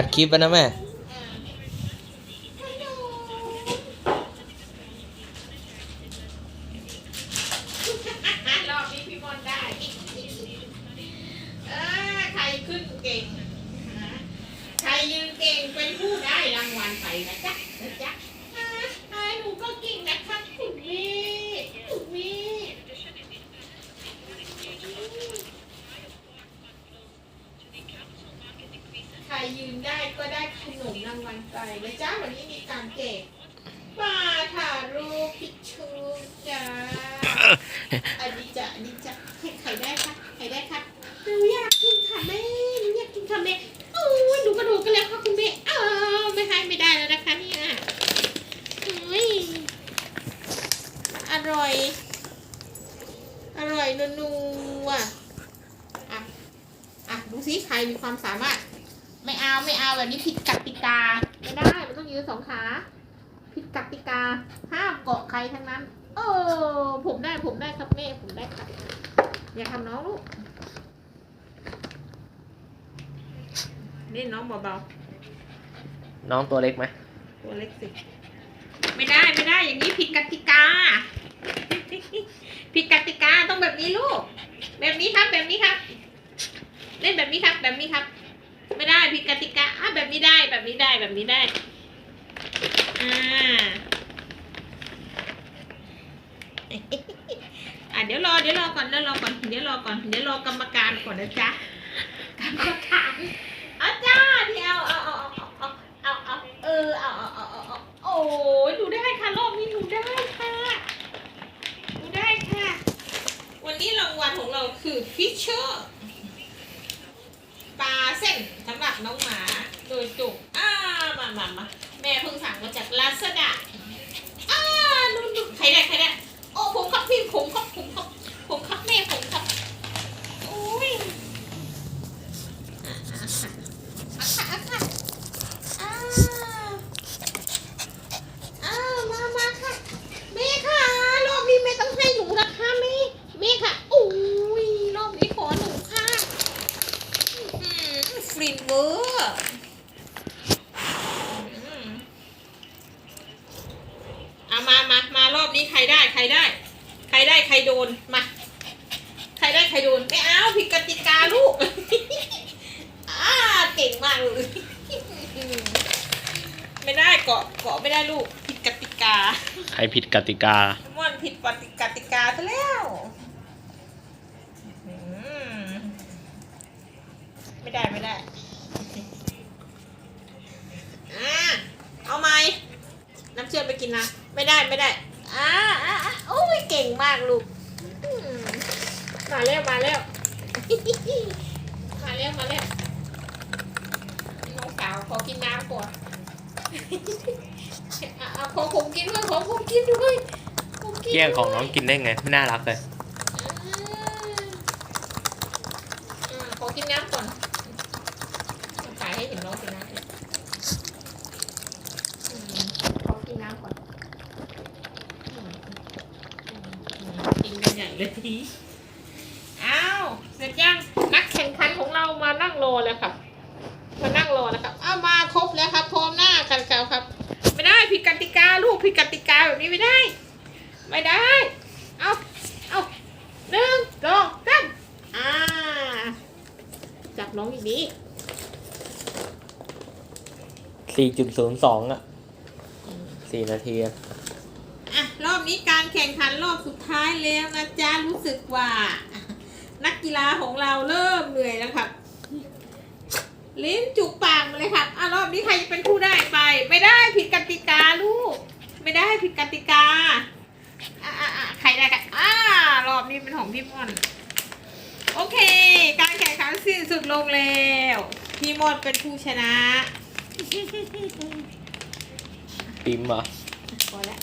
อัดคลิปไปนะแม่ รอบนี้พี่มอนได้ เออ ใครขึ้นเก่งใครยืนเก่งเป็นผู้ได้รางวัลไปนะจ๊ะอ่าอ่าหนูก็เก่งนะคะคุณแม่คุณแม่ใครยืนได้ ก็ได้ขนมรางวัลไปนะจ๊ะวันนี้มีการแจกปลาทารูพิชชูจ้าอันนี้จะอันนี้จะใครได้คะใครได้คะหนูอยากกินค่ะแม่หนูอยากกินค่ะแม่โอ้ยหนูกระโดดกันแล้วค่ะคุณแม่อ้าวไม่ให้ไม่ได้แล้วนะคะเนี่ยโอ้ยอร่อย อร่อยนัวๆอะอะดูสิใครมีความสามารถ ไม่เอาไม่เอาแบบนี้ผิดกติกา ไม่ได้ มันต้องยืนสองขา ผิดกติกา ห้ามเกาะใครทั้งนั้น เออ ผมได้ ผมได้ครับแม่ ผมได้ครับ อย่าทำน้องลูกเล่นน้องเบาน้องตัวเล็กไหมๆตัวเล็กสิ ไม่ได้ ไม่ได้ อย่างนี้ผิดกติกา ผิดกติกา ต้องแบบนี้ลูก แบบนี้ครับ แบบนี้ครับ เล่นแบบนี้ครับ แบบนี้ครับ ไม่ได้ผิดกติกาอะแบบนี้ได้แบบนี้ได้แบบนี้ได้อ่าอะเดี๋ยวรอเดี๋ยวรอก่อนเดี๋ยวรอก่อนเดี๋ยวรอก่อนเดี๋ยวรอกรรมการก่อนนะจ๊ะกรรมการอาจารย์เดี๋ยวเอาเอาเอาเอาเอาเอาเออเอาเอาเอาเอาโอ้ยดูได้ค่ะรอบนี้หนูได้ค่ะหนูได้ค่ะ วันนี้รางวัลของเราคือฟิชเชอร์ปลาเส้น น้องหมาโดยจุกอ้ามามามาแม่เพิ่งสั่งมาจากลาซาด้าอ้าดูดูใครได้ใครได้โอ้ผมครับพี่ผมครับผมครับผมครับแม่ผมครับโอ้ยอะอะอะอะอะอะอะมามาค่ะแม่ค่ะรอบนี้แม่ต้องให้หนูนะคะแม่แม่ค่ะโอ้ยรอบนี้ขอหนูค่ะอืมฟรีเวอร์อืม เอามามามารอบนี้ใครได้ใครได้ ใครได้ใครโดนมาใครได้ใครโดนไม่เอาผิดกติกาลูกอ่าเก่งมากเลยไม่ได้เกาะเกาะไม่ได้ลูกผิดกติกาใครผิดกติกาม่อนผิดกติกาซะแล้วอืมไม่ได้ไม่ได้อ่าเอาไหมน้ำเชื่อมไปกินนะ ไม่ได้ไม่ได้อ่าอ่าอ่าโอ้ยเก่งมากลูกอืมมาแล้วมาแล้วมาแล้วมาแล้วน้องสาวขอกินน้ำก่อนอะอะขอผมกินด้วยขอผมกินด้วยผมกินเกี้ยงของน้องด้วยกินได้ไงไม่น่ารักเลยอ่าขอกินน้ำก่อนถ่ายให้เห็นน้องกินน้ำอืมขอกินน้ำก่อนอืมอืมอืมกินกันใหญ่ เลยทีอ้าวเสร็จยังนักแข่งขันของเรามานั่งรอแล้วครับ มานั่งรอแล้วครับเอ้ามาครบแล้วครับพร้อมหน้ากันแล้วครับ ไม่ได้ผิดกติกาลูกผิดกติกาแบบนี้ไม่ได้ ไม่ได้ เอาเอาหนึ่งสองสามอ่าจับน้องอีกนี้4.02อะ4นาที อะอะรอบนี้การแข่งขันรอบสุดท้ายแล้วนะจ๊ะรู้สึกว่า นักกีฬาของเราเริ่มเหนื่อยแล้วครับ ลิ้นจุกปากมาเลยครับอะรอบนี้ใครจะเป็นผู้ได้ไป ไม่ได้ผิดกติกาลูก ไม่ได้ผิดกติกาอะอะอะใครได้กันอ่ารอบนี้เป็นของพี่ม่อน โอเค การแข่งขันสิ้นสุดลงแล้วพี่ม่อนเป็นผู้ชนะ ปิมเหรอพอแล้ว